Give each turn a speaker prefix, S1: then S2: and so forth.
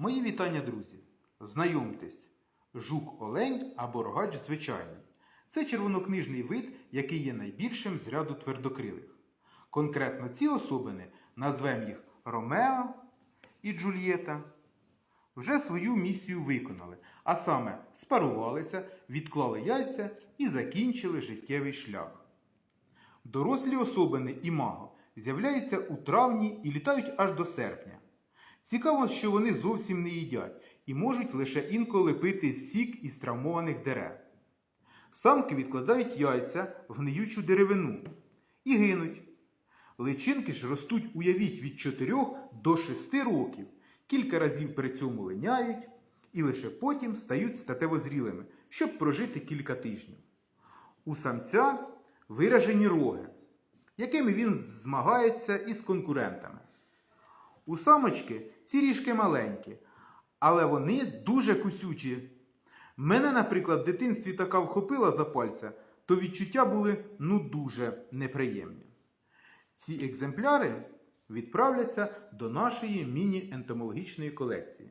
S1: Мої вітання, друзі! Знайомтесь, жук олень або рогач звичайний. Це червонокнижний вид, який є найбільшим з ряду твердокрилих. Конкретно ці особини назвемо їх Ромео і Джульєта. Вже свою місію виконали, а саме спарувалися, відклали яйця і закінчили життєвий шлях. Дорослі особини імаго з'являються у травні і літають аж до серпня. Цікаво, що вони зовсім не їдять і можуть лише інколи пити сік із травмованих дерев. Самки відкладають яйця в гниючу деревину і гинуть. Личинки ж ростуть, уявіть, від 4 до 6 років, кілька разів при цьому линяють і лише потім стають статевозрілими, щоб прожити кілька тижнів. У самця виражені роги, якими він змагається із конкурентами. У самочки ці ріжки маленькі, але вони дуже кусючі. Мене, наприклад, в дитинстві така вхопила за пальця, то відчуття були ну дуже неприємні. Ці екземпляри відправляться до нашої міні-ентомологічної колекції.